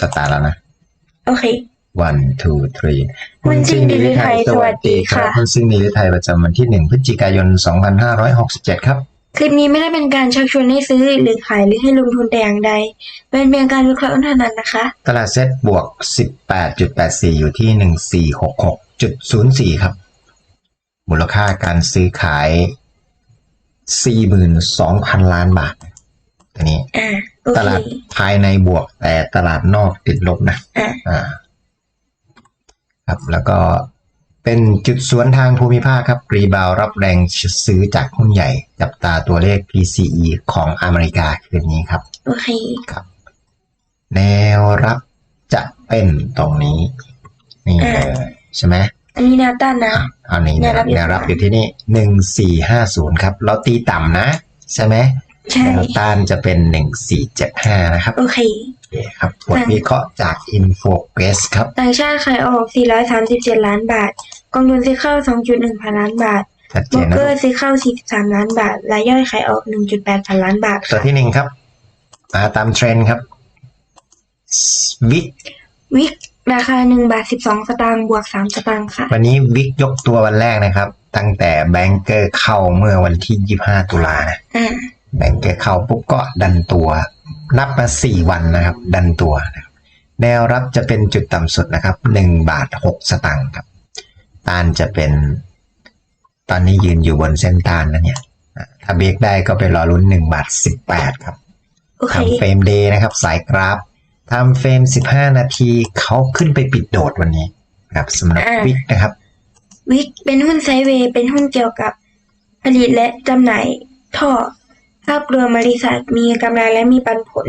สตาร์แล้วนะ โอเค one two three หุ้นซิ่งนิลิไทยสวัสดีค่ะหุ้นซิ่งนิลิไทยประจำวันที่หนึ่งพฤศจิกายน 2567 ครับ คลิปนี้ไม่ได้เป็นการชักชวนให้ซื้อหรือขายหรือให้ลงทุนแต่อย่างใด เป็นเพียงการวิเคราะห์เท่านั้นนะคะ ตลาดเซ็ตบวก 18.84 อยู่ที่ 1466.04 ครับ มูลค่าการซื้อขาย 42,000 ล้านบาทอันนี้อ่าโอ ตเคลาดภายในบวก แต่ตลาดนอกติดลบนะอ่าอ่า ครับแล้วก็เป็นจุดสวนทางภูมิภาคครับ รีบาวรับแรงซื้อจากหุ้นใหญ่ จับตาตัวเลข PCE ของอเมริกาคืนนี้ครับโอเคครับ แนวรับจะเป็นตรงนี้ นี่เลยใช่ไหมอันนี้แนวต้านนะอะเอานี้แนแนววรัรับบอยู่แนวรับอยู่ที่นี่หนึ่งสี่ห้าศูนย์ครับ เราตีต่ำนะ ใช่ไหม ใช่แนวต้านจะเป็นหนึ่งสี่เจ็ดห้านะครับ โอเคโอเคครับบทวิเคราะห์จาก Infocus ครับ ต่างชาติขายออก 437 ล้านบาท กองทุนซื้อเข้า 2.1 พันล้านบาทชัดบเจล็อนกนะเกอร์ซื้อเข้า 43 ล้านบาท รายย่อยขายออก 1.8 พันล้านบาทตัวค่ะที่หนึ่งครับมาตามเทรนด์ครับวิกวิกราคา 1 บาท 12 สตางค์บวก 3 สตางค์ค่ะ วันนี้วิกยกตัววันแรกนะครับ ตั้งแต่แบงเกอร์เข้าเมื่อวันที่ 25 ตุลานะอ่า แบงเกอร์เข้าปุ๊บก็ดันตัว นับมา 4 วันนะครับ ดันตัวนะครับแนวรับจะเป็นจุดต่ำสุดนะครับ 1 บาท 6 สตางค์ครับต้านจะเป็น ตอนนี้ยืนอยู่บนเส้นต้านนะเนี่ยอะถ้าเบรกได้ก็ไปรอลุ้น 1 บาท 18 ครับโอเคทำเฟรมเดย์นะครับ สายกราฟทำเฟรม 15 นาทีเขาขึ้นไปปิดโดดวันนี้นะครับสำหรับอ่าวิกนะครับ วิกเป็นหุ้นไซด์เวย์เป็นหุ้นเกี่ยวกับผลิตและจำหน่ายท่อ ภาพรวมบริษัทมีกำไรและมีปันผล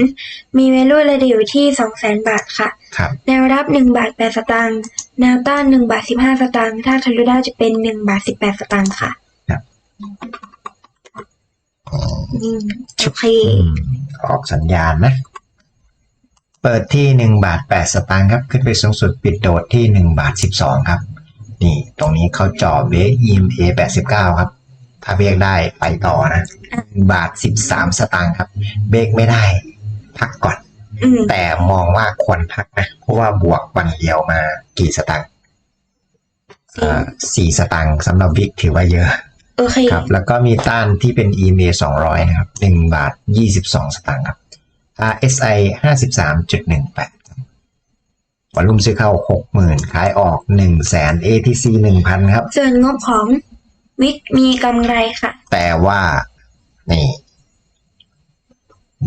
มีเวลูระดับอยู่ที่200,000บาทค่ะ ครับ แนวรับ1บาท8สตางค์แนวต้าน1บาท15สตางค์ถ้าทะลุได้จะเป็น1บาท18สตางค์ค่ะครับอืมโอเคอืมออกสัญญาณนะ เปิดที่หนึ่งบาทแปดสตางค์ครับ ขึ้นไปสูงสุดปิดโดดที่หนึ่งบาทสิบสองครับ นี่ ตรงนี้เขาจ่อเบรก EMA แปดสิบเก้าครับ ถ้าเบรกได้ไปต่อนะหนึ่งบาทสิบสามสตางค์ครับ เบรกไม่ได้ พักก่อนอืมแต่มองว่าควรพักนะ เพราะว่าบวกวันเดียวมากี่สตางค์อ่าสี่สตางค์สำหรับวิกถือว่าเยอะโอเคครับ แล้วก็มีต้านที่เป็น EMA 200 นะครับ1บาท22สตางค์ครับ RSI 53.18ครับวอลุ่มซื้อเข้า60,000ขายออก100,000 ATC 1,000ครับ ส่วนงบของ วิกมีกำไรค่ะ แต่ว่า นี่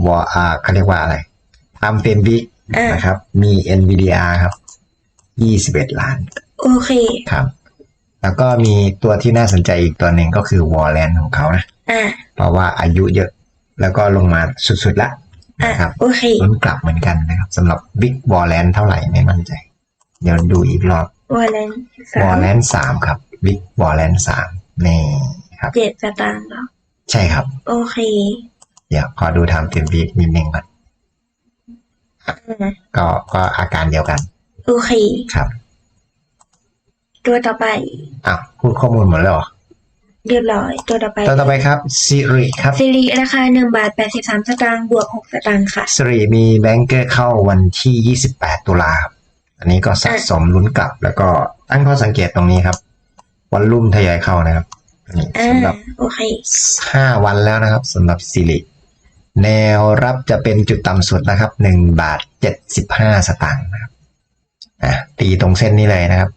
วออ่าเขาเรียกว่าอะไรทำเป็นวิกอ่าน นะครับ มี NVDR ครับ21ล้าน โอเค ครับ แล้วก็มีตัวที่น่าสนใจอีกตัวหนึ่งก็คือ Warland ของเขานะ อ่า เพราะว่าอายุเยอะ แล้วก็ลงมาสุดๆละอ่านะครับโอเค ลุ้นกลับเหมือนกันนะครับสำหรับ Big w a r l a n d เท่าไหร่ไม่มั่นใจ เดี๋ยวดูอีกรอบวอลเลนสา w a r ม l a n d สามครับ Big w a r l a n d สาม นี่ครับ เจ็ดสตางค์เหรอใช่ครับ โอเค เดี๋ยวขอดูทำเต็มบีนิดนึงก่อนอ่าก็ก็อาการเดียวกัน โอเค ครับ ตัวต่อไปอ้าวพูดข้อมูลหมดแล้วเหรอเรียบร้อย ตัวต่อไปตัวต่อไปครับซิริครับซิริราคาหนึ่งบาทแปดสิบสามสตางค์บวกหกสตางค์ค่ะซิริมีแบงเกอร์เข้าวันที่28ตุลาครับอันนี้ก็สะสมลุ้นกลับ แล้วก็ตั้งข้อสังเกตตรงนี้ครับ วันลุ่มทยอยเข้านะครับนี่อ่าสำหรับโอเคห้าวันแล้วนะครับสำหรับซิริแนวรับจะเป็นจุดต่ำสุดนะครับหนึ่งบาทเจ็ดสิบห้าสตางค์นะครับอะตีตรงเส้นนี้เลยนะครับ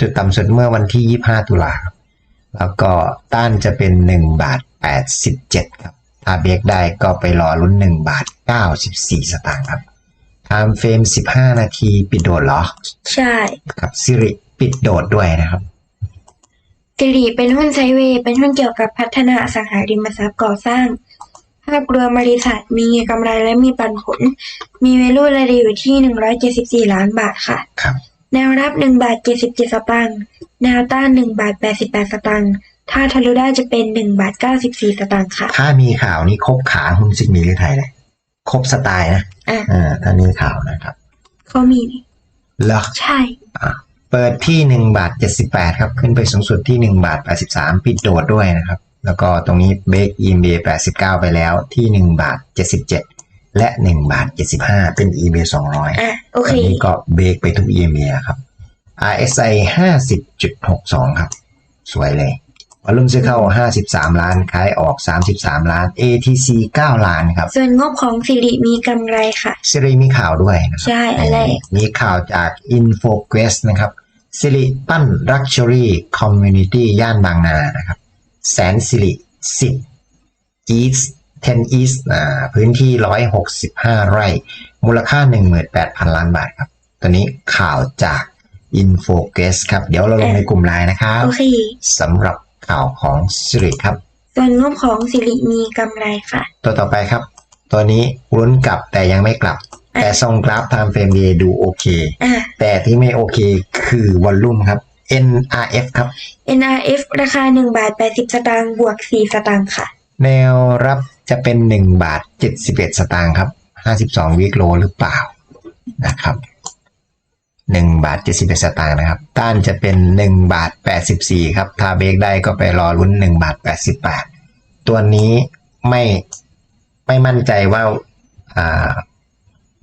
จุดต่ำสุดเมื่อวันที่ยี่ห้าตุลาครับแล้วก็ต้านจะเป็นหนึ่งบาทแปดสิบเจ็ดครับถ้าเบรกได้ก็ไปรอลุ้นหนึ่งบาทเก้าสิบสี่สตางค์ครับไทม์เฟรมสิบห้านาทีปิดโดดเหรอ ใช่ครับซิริปิดโดดด้วยนะครับ ซิริเป็นหุ้นไซด์เวย์เป็นหุ้นเกี่ยวกับพัฒนาอสังหาริมทรัพย์ก่อสร้าง ภาพรวมบริษัทมีกำไรและมีปันผล มีเวลูระดับอยู่ที่หนึ่งร้อยเจ็ดสิบสี่ล้านบาทค่ะ ครับ แนวรับหนึ่งบาทเจ็ดสิบเจ็ดสตางค์แนวต้านหนึ่งบาทแปดสิบแปดสตางค์ถ้าทะลุได้จะเป็นหนึ่งบาทเก้าสิบสี่สตางค์ค่ะ ถ้ามีข่าวนี้ครบขาหุ้นซิกมีหรือไทยเลยครบสไตล์นะอะอ่าถ้ามีข่าวนะครับ เขามีเหรอใช่ อะ เปิดที่หนึ่งบาทเจ็ดสิบแปดครับ ขึ้นไปสูงสุดที่หนึ่งบาทแปดสิบสามปิดโดดด้วยนะครับ แล้วก็ตรงนี้เบรกอีเมแปดสิบเก้าไปแล้วที่หนึ่งบาทเจ็ดสิบเจ็ดและ 1 บาท 75 เป็น EMA 200อะโอตเคอนนี้ก็เบรกไปทุก EMA ครับ RSI 50.62 ครับ สวยเลยวอลุ่มซื้อเข้า 53 ล้าน ขายออก 33 ล้าน ATC 9 ล้านครับ ส่วนงบของสิริมีกำไรค่ะซิริมีข่าวด้วยนะครัใช่อะไร มีข่าวจาก InfoQuest นะครับ ซิริปั้น Luxury Community ย่านบางนานะครับ แสนสิริ10 East 10 East อ่าพื้นที่165ไร่ มูลค่า18,000ล้านบาทครับ ตัวนี้ข่าวจาก InfoQuest ครับ เดี๋ยวเราลงในกลุ่มไลน์นะครับโอเคสำหรับข่าวของสิริครับ ส่วนงบของสิริมีกำไรค่ะ ตัวต่อไปครับ ตัวนี้ลุ้นกลับแต่ยังไม่กลับ แต่ทรงกราฟ time frame day ดูโอเค อะแต่ที่ไม่โอเคคือวอลลุ่มครับ NRF ครับ NRF ราคา1บาท80 สตางค์บวก 4 สตางค์ค่ะ แนวรับจะเป็น 1 บาท 71 สตางค์ครับ 52 วิกโลหรือเปล่านะครับ1บาท71 สตางค์นะครับ ต้านจะเป็น 1 บาท 84 ครับ ถ้าเบรกได้ก็ไปรอลุ้น 1 บาท 88 ตัวนี้ไม่ไม่มั่นใจว่าอ่า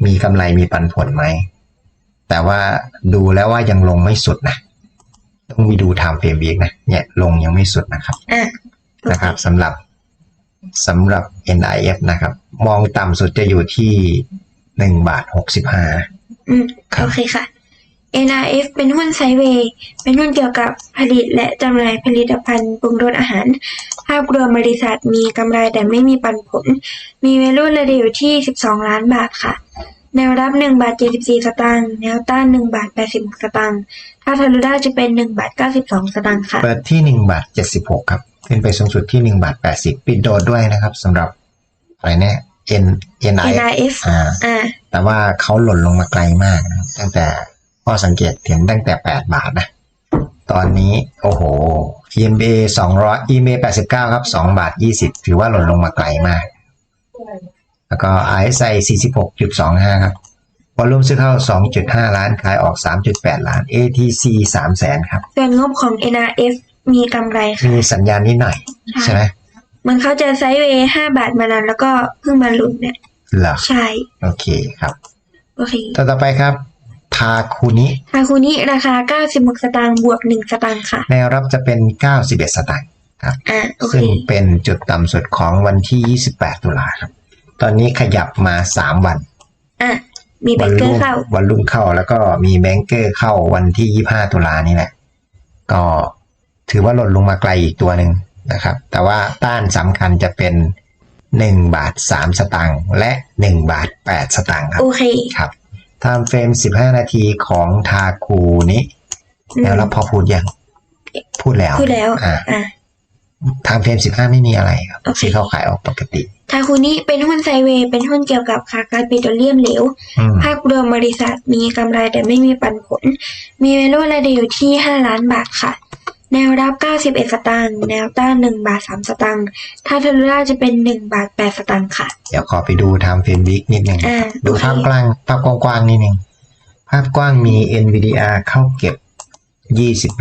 มีกำไรมีปันผลไหม แต่ว่าดูแล้วว่ายังลงไม่สุดนะ ต้องมีดู time frame week นะ เนี่ยลงยังไม่สุดนะครับอะโอนะเคครับสำหรับสำหรับ NIF นะครับ มองต่ำสุดจะอยู่ที่หนึ่งบาทหกสิบห้าอืมครับโอเคค่ะ NRF เป็นหุ้นไซด์เวย์ เป็นหุ้นเกี่ยวกับผลิตและจำหน่ายผลิตภัณฑ์ปรุงรสอาหาร ภาพรวมบริษัทมีกำไรแต่ไม่มีปันผล มีเวลูระเดีอยู่ที่ 12 ล้านบาทค่ะ แนวรับ 1 บาท 74 สตางค์ แนวต้าน 1 บาท 86 สตางค์ ถ้าทะลุได้จะเป็น 1 บาท 92 สตางค์ค่ะ เปิดที่หนึ่งบาทเจ็ดสิบหกครับ ขึ้นไปสูงสุดที่หนึ่งบาทแปดสิบปิดโดดด้วยนะครับสำหรับอะไรเนี่ย N NIF NRF อ่าอ่า แต่ว่าเขาหล่นลงมาไกลมากนะครับตั้งแต่ ข้อสังเกตเห็นตั้งแต่แปดบาทนะ ตอนนี้ โอ้โห EMA สองร้อย EMA แปดสิบเก้าครับสองบาทยี่สิบถือว่าหล่นลงมาไกลมาก แล้วก็ RSI 46.25 ครับวอลลุ่มซื้อเข้า 2.5 ล้าน ขายออก 3.8 ล้าน ATC 3แสนครับ ส่วนงบของ NRF มีกำไรค่ะ มีสัญญาณนิดหน่อย ใช่ไหมมันเขาจะไซด์เวย์5บาทมานานแล้วก็เพิ่งมาหลุดเนี่ย เหรอ ใช่ โอเคครับ โอเคตัวต่อไปครับทาคุนิทาคุนี้ราคา 96 สตางค์บวก 1 สตางค์ค่ะ แนวรับจะเป็น 91 สตางค์ครับ อ่าโอเคซึ่งเป็นจุดต่ำสุดของวันที่ 28 ตุลาครับ ตอนนี้ขยับมา 3 วัน อะมีแบวังเกอรุ่ร์เข้า วันรุ่งเข้าแล้วก็มีแบงเกอร์เข้าวันที่ 25 ตุลานี่แหละ ก็ถือว่าหล่นลงมาไกลอีกตัวหนึ่งนะครับ แต่ว่าต้านสำคัญจะเป็น 1 บาท 3 สตางค์และ 1 บาท 8 สตางค์ครับ โอเค ครับ ไทม์เฟรม15นาทีของทาคูนี้อืมแล้วเราพอพูดยังพูดแล้วพูดแล้วอ่าอะไทม์เฟรม15ไม่มีอะไรครับโอเคซื้อเข้าขายออกปกติทาคุนี้เป็นหุ้นไซด์เวย์เป็นหุ้นเกี่ยวกับค้าการปิโตรเลียมเหลวอืมภาพรวมบริษัทมีกำไรแต่ไม่มีปันผล มีเวลูระเดีอยู่ที่5ล้านบาทค่ะ แนวรับ 91 สตางค์ แนวต้าน1บาท 3 สตางค์ ถ้าทะลุได้จะเป็น 1 บาท 8 สตางค์ค่ะ เดี๋ยวขอไปดูไทม์เฟรมวิกนิดหนึ่งอ่าดูโอเคภาพกว้างภาพกว้างๆนิดหนึ่งภาพกว้างมี NVDR เข้าเก็บ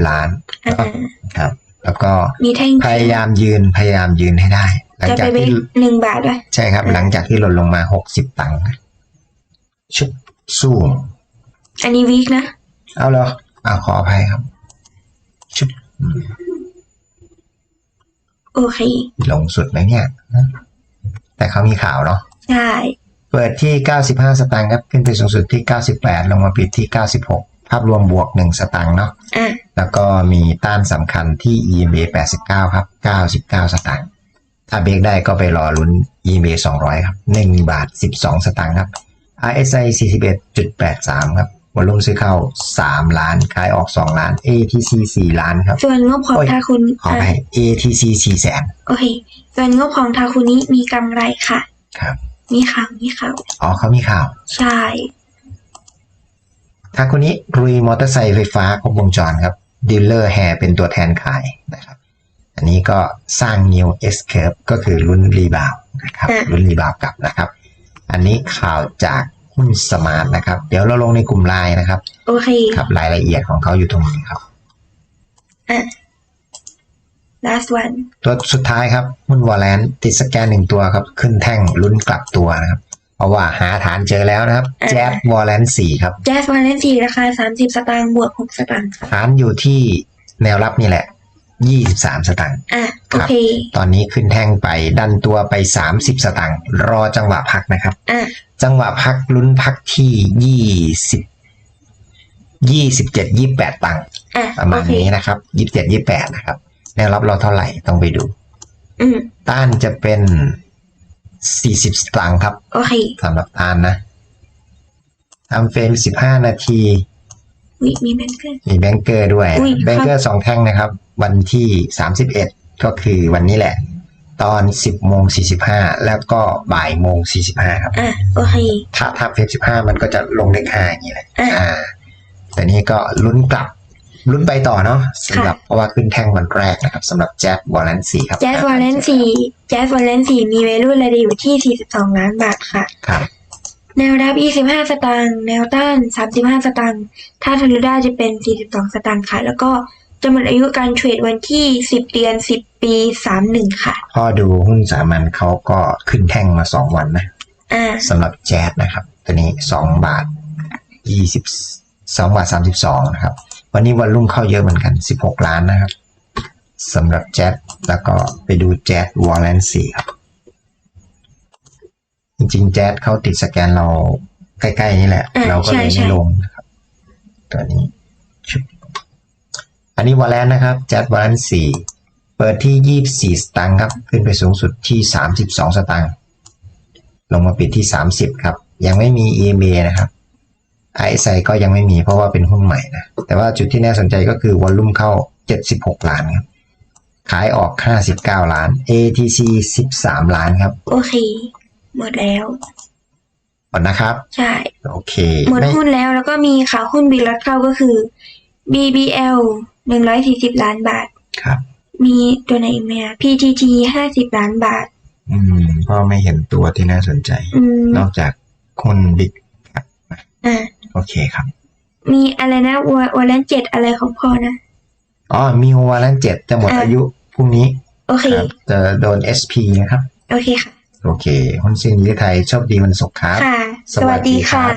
20 ล้านอ่า ครับ แล้วก็มีแท่งพยายามยืนพยายามยืนให้ได้ หลังจะจาไปกเป็นที่หนึ่งบาทวะใช่ครับ หลังจากที่หล่นลงมา 60 ตังค์ชุบสู้ อันนี้วีคนะ เอาเหรออ่าขออภัยครับชุบอืม โอเค ลงสุดไหมเนี่ย แต่เขามีข่าวเนาะ ใช่ เปิดที่ 95 สตางค์ครับ ขึ้นไปสูงสุดที่ 98 ลงมาปิดที่ 96 ภาพรวมบวก 1 สตางค์เนาะอะแล้วก็มีต้านสำคัญที่ EMA 89 ครับ 99 สตางค์ ถ้าเบรกได้ก็ไปรอลุ้น EMA 200 ครับ 1 บาท 12 สตางค์ครับ RSI 41.83 ครับ วอลุ่มซื้อเข้า 3 ล้าน ขายออก 2 ล้าน ATC 4 ล้านครับ ส่วนงบของโอ้ย ทาคุนขอไปอะ ATC 4แสนโอเค ส่วนงบของทาคุนี้มีกำไรค่ะ ครับ มีข่าวมีข่าวอ๋อเขามีข่าว ใช่ ทาคุนิรุยมอเตอร์ไซค์ไฟฟ้าครบวงจรครับดีลเลอร์แฮเป็นตัวแทนขายนะครับ อันนี้ก็สร้าง new S curve ก็คือรุ่นรีบาวนะครับอะ รุ่นรีบาวกลับนะครับ อันนี้ข่าวจาก หุ้นสมาร์ทนะครับ เดี๋ยวเราลงในกลุ่มไลน์นะครับ โอเคครับรายละเอียดของเขาอยู่ตรงนี้ครับ อะ last one ตัวสุดท้ายครับ หุ้นวอลเลนติดสแกนหนึ่งตัวครับ ขึ้นแท่งลุ้นกลับตัวนะครับ เพราะว่าหาฐานเจอแล้วนะครับอ่าแจ๊ดวอลเลนสี่ครับ แจ๊สวาเลนซีราคาสามสิบสตางค์บวกหกสตางค์ค่ะฐานอยู่ที่แนวรับนี่แหละ 23สตางค์อะครัโอบเค ตอนนี้ขึ้นแท่งไปดันตัวไป30สตางค์รอจังหวะพักนะครับ อะ จังหวะพักลุ้นพักที่ยี่สิบยี่สิบเจ็ดยี่แปดตังค์อะประมาโอณเคนี้นะครับยี่สิบเจ็ดยี่แปดนะครับแนวรับเราเท่าไหร่ต้องไปดูอืมต้านจะเป็นสี่สิบสตางค์ครับ โอเคสำหรับต้านนะทำเฟรมสิบห้านาที วิมีแบงเกอร์ มีแบงเกอร์ด้วย อุ้ยแบงเกอร์สองแท่งนะครับ วันที่สามสิบเอ็ดก็คือวันนี้แหละ ตอนสิบโมงสี่สิบห้าแล้วก็บ่ายโมงสี่สิบห้าครับ อะโอเค ถ้าถ้าเฟรมสิบห้ามันก็จะลงเลขห้าอย่างนี้แหละ อะอ่า แต่นี้ก็ลุ้นกลับ ลุ้นไปต่อเนาะสำหรับเพราะว่าขึ้นแท่งวันแรกนะครับสำหรับแจ็ควอลเลนซีครับแจ๊สวาเลนซีแจ๊สวาเลนซีมีเวลูระดีอยู่ที่ 42 ล้านบาทค่ะ ครับ แนวรับ 25 สตางค์ แนวต้าน 35 สตางค์ ถ้าทะลุได้จะเป็น 42 สตางค์ค่ะ แล้วก็จะหมดอายุการเทรดวันที่ 10 เดือน 10 ปี 31 ค่ะ พอดูหุ้นสามัญเขาก็ขึ้นแท่งมาสองวันนะอ่าสำหรับแจ๊สนะครับ ตัวนี้สองบาทยี่สิบสองบาทสามสิบสองนะครับ วันนี้วันรุ่งเข้าเยอะเหมือนกันสิบหกล้านนะครับสำหรับแจ๊สแล้วก็ไปดูแจ๊สวอลเลนซีครับจ ริง ๆ แจ๊สเขาติดสแกนเราใกล้ ๆ นี่แหละ อ่าเราก็เลยใช่ไม่ใช่ลงนะครับ ตัวนี้ชุบอันนี้วอลเลนนะครับ แจ๊สวอลเลนสี่เปิดที่ยี่สี่สตางค์ครับ ขึ้นไปสูงสุดที่สามสิบสองสตางค์ลงมาปิดที่30ครับ ยังไม่มี EMA นะครับ ISI ก็ยังไม่มีเพราะว่าเป็นหุ้นใหม่นะ แต่ว่าจุดที่น่าสนใจก็คือวอลลุ่มเข้า 76 ล้านครับ ขายออก 59 ล้าน ATC 13 ล้านครับ โอเค หมดแล้ว หมดนะครับ ใช่ โอเคหมดไม่หุ้นแล้วแล้วก็มีข่าวหุ้นบิลลัดเข้าก็คือ BBL 140ล้านบาท ครับ มีตัวไหนอีกไหมอะ PTT 50ล้านบาท อืม ก็ไม่เห็นตัวที่น่าสนใจ อืมนอกจากหุ้นบิ๊กครับอ่าโอเคครับ มีอะไรนะววอลเลนเจ็ดอะไรของพ่อนะ อ๋อ มีวาลันเจ็ดจะหมดอะอายุพรุ่งนี้ โอเคครับจะโดน SP นะครับ โอเคค่ะ โอเคหุ้นซินยื้อไทยโชคดีวันศุกร์ครับ ค่ะสสวัวัสสดีดีครัค่ะบ